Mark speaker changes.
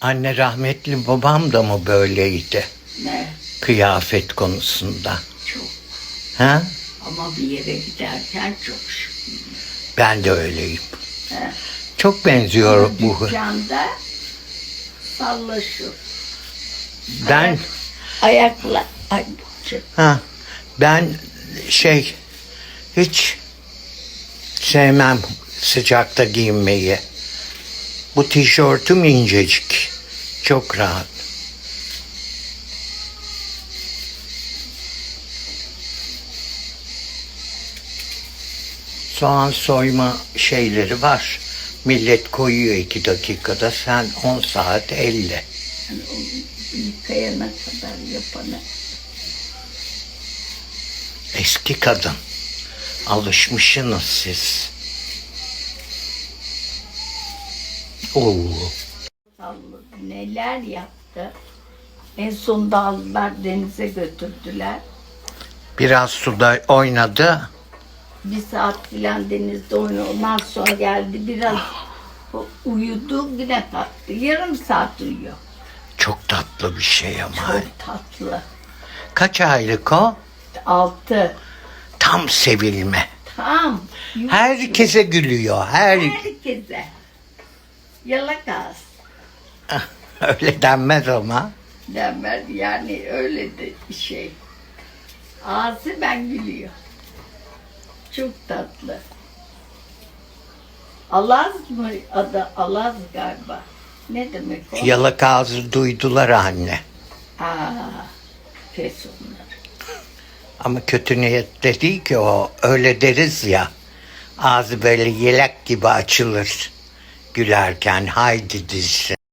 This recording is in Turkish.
Speaker 1: Anne rahmetli babam da mı böyleydi
Speaker 2: Ne?
Speaker 1: kıyafet konusunda?
Speaker 2: Çok.
Speaker 1: Ha?
Speaker 2: Ama bir yere giderken çok şık.
Speaker 1: Ben de öyleyim.
Speaker 2: He.
Speaker 1: Çok benziyor bu.
Speaker 2: Dükkanda sallaşıyor.
Speaker 1: Ben
Speaker 2: Ayakla. Ay,
Speaker 1: ha ben şey hiç sevmem sıcakta giyinmeyi. Bu tişörtüm incecik. Çok rahat. Soğan soyma şeyleri var. Millet koyuyor iki dakikada. Sen 10 saat elle.
Speaker 2: Yani yıkayana kadar yapanı.
Speaker 1: Eski kadın. Alışmışsınız siz. Oo.
Speaker 2: Salladı. Neler yaptı. En sonunda aldılar denize götürdüler.
Speaker 1: Biraz suda oynadı.
Speaker 2: Bir saat filan denizde oynadı. Ondan sonra geldi biraz uyudu yine kalktı. Yarım saat uyuyor.
Speaker 1: Çok tatlı bir şey ama.
Speaker 2: Çok tatlı.
Speaker 1: Kaç aylık o?
Speaker 2: Altı.
Speaker 1: Tam sevilme.
Speaker 2: Tam.
Speaker 1: Herkese gülüyor. Her
Speaker 2: Herkese. Yalak ağız.
Speaker 1: öyle denmez ama.
Speaker 2: Denmez yani öyle de şey. Ağzı ben gülüyor. Çok tatlı. Alaz mı adı? Alaz galiba. Ne demek o?
Speaker 1: Yalak ağzı duydular anne.
Speaker 2: Aa, pes onlar.
Speaker 1: Ama kötü niyetli değil ki o. Öyle deriz ya. Ağzı böyle yelek gibi açılır. Gülerken haydi dizisi.